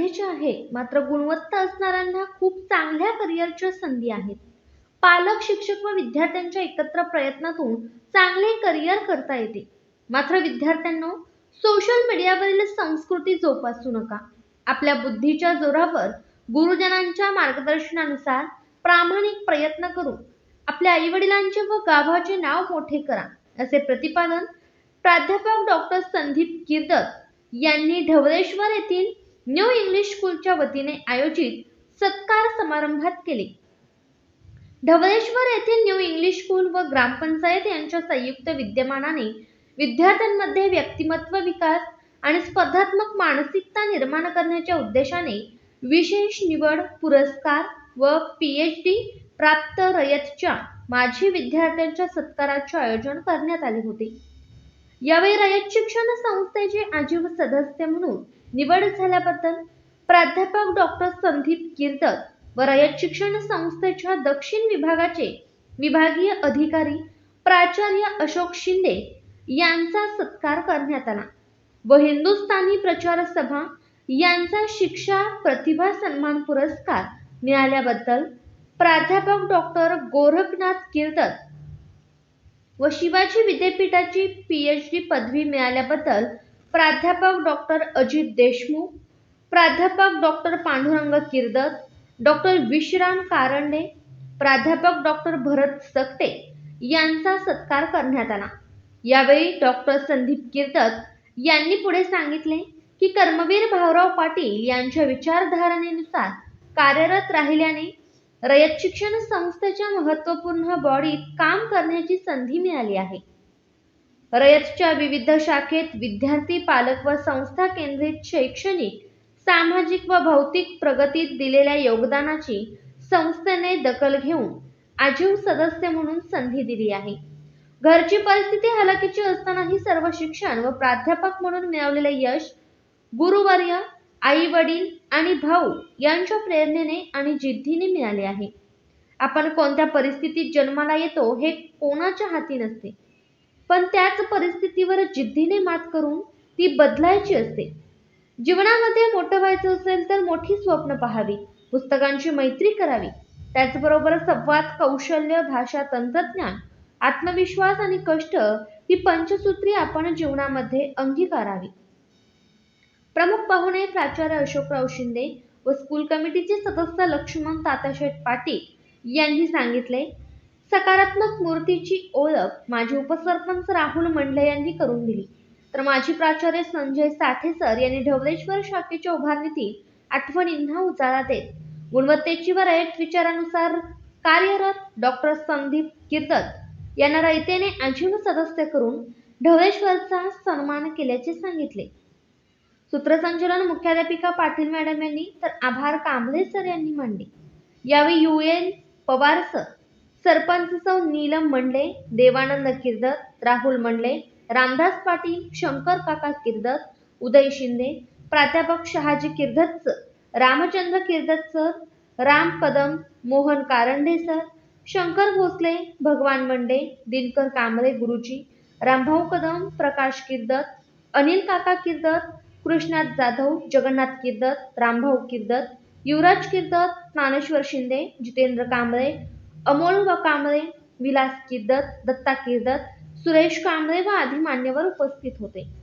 आहे मात्र गुणवत्ता असणाऱ्यांना खूप चांगल्या करिअरच्या संधी आहेत. पालक शिक्षक व विद्यार्थ्यांच्या एकत्र प्रयत्नातून चांगले करिअर करता येते. मात्र विद्यार्थ्यांना सोशल मीडियावरील संस्कृती जोपासू नका. आपल्या बुद्धीच्या जोरावर गुरुजनांच्या मार्गदर्शनानुसार प्रामाणिक प्रयत्न करून आपल्या आईवडिलांचे व गावाचे नाव मोठे करा असे प्रतिपादन प्राध्यापक डॉक्टर संदीप किर्दत यांनी ढवळेश्वर येथील न्यू इंग्लिश स्कूलच्या वतीने आयोजित सत्कार समारंभात केले. ढवळेश्वर येथील न्यू इंग्लिश स्कूल व ग्रामपंचायत यांच्या संयुक्त विद्यमानाने विद्यार्थ्यांमध्ये व्यक्तिमत्व विकास आणि स्पर्धात्मक मानसिकता निर्माण करण्याच्या उद्देशाने विशेष निवड पुरस्कार व पी एच डी प्राप्त रयतच्या माजी विद्यार्थ्यांच्या सत्काराचे आयोजन करण्यात आले होते. यावेळी रयत शिक्षण संस्थेचे आजीव सदस्य म्हणून निवड झाल्याबद्दल प्राध्यापक डॉक्टर संदीप किर्दत व रयत शिक्षण संस्थेच्या दक्षिण विभागाचे विभागीय अधिकारी प्राचार्य अशोक शिंदे यांचा सत्कार करण्यात आला. व हिंदुस्थानी प्रचार सभा यांचा शिक्षा प्रतिभा सन्मान पुरस्कार मिळाल्याबद्दल प्राध्यापक डॉक्टर गोरखनाथ किर्दत व शिवाजी विद्यापीठाची पीएच डी पदवी मिळाल्याबद्दल प्राध्यापक डॉक्टर अजित देशमुख प्राध्यापक डॉक्टर पांडुरंग किर्दत डॉक्टर विश्राम कारंडे प्राध्यापक डॉक्टर भरत सकटे यांचा सत्कार करण्यात आला. यावेळी डॉक्टर संदीप किर्दत यांनी पुढे सांगितले की कर्मवीर भाऊराव पाटील यांच्या विचारधारणेनुसार कार्यरत राहिल्याने रयत शिक्षण संस्थेच्या महत्त्वपूर्ण बॉडीत काम करण्याची संधी मिळाली आहे. रयतच्या विविध शाखेत विद्यार्थी पालक व संस्था केंद्रित शैक्षणिक सामाजिक व भौतिक प्रगतीत दिलेल्या योगदानाची संस्थेने दखल घेऊन आजीव सदस्य म्हणून संधी दिली आहे. घरची परिस्थिती हलाखीची असतानाही सर्व शिक्षण व प्राध्यापक म्हणून मिळवलेले यश गुरुवर्य आई वडील आणि भाऊ यांच्या प्रेरणेने आणि जिद्दीने मिळाले आहे. आपण कोणत्या परिस्थितीत जन्माला येतो हे कोणाच्या हाती नसते. पण त्याच परिस्थितीवर जिद्दीने मात करून ती बदलायची असते. जीवनामध्ये मोठं व्हायचं असेल तर मोठी स्वप्न पाहावी पुस्तकांची मैत्री करावी. त्याचबरोबर संवाद कौशल्य भाषा तंत्रज्ञान आत्मविश्वास आणि कष्ट ही पंचसूत्री आपण जीवनामध्ये अंगीकारावी. प्रमुख पाहुणे प्राचार्य अशोकराव शिंदे व स्कूल कमिटीचे सदस्य लक्ष्मण ताताशेठ पाटील यांनी सांगितले सकारात्मक मूर्तीची ओळख माजी उपसरपंच राहुल मंडले यांनी करून दिली. तर माजी प्राचार्य संजय साठे सर यांनी ढवळेश्वर शाखेच्या उभारणीतील आठवणींना उजाळा देत. गुणवत्तेची व रयत विचारानुसार कार्यरत डॉक्टर संदीप किर्दत यांना रयतेने आजीव सदस्य करून ढवळेश्वरचा सन्मान केल्याचे सांगितले. सूत्रसंचलन मुख्याध्यापिका पाटील मॅडम यांनी तर आभार कांबळे सर यांनी मांडले यावेळी U N Pawar sir sarpanch सौ नीलम मंडले देवानंद किर्दत राहुल मंडले रामदास पाटील शंकर काका किर्दत उदय शिंदे प्राध्यापक Shahaji Kirdat sir Ramchandra Kirdat sir Ram Kadam Mohan Karande sir Shankar Bhosale Bhagwan Mande Dinkar Kamble गुरुजी रामभाऊ कदम प्रकाश किर्दत अनिल काका किर्दत कृष्णात जाधव जगन्नाथ किर्दत रामभाऊ किर्दत युवराज किर्दत ज्ञानेश्वर शिंदे जितेंद्र कांबळे अमोल व कांबळे विलास किद्दत दत्ता किर्दत सुरेश कांबळे व आदी मान्यवर उपस्थित होते.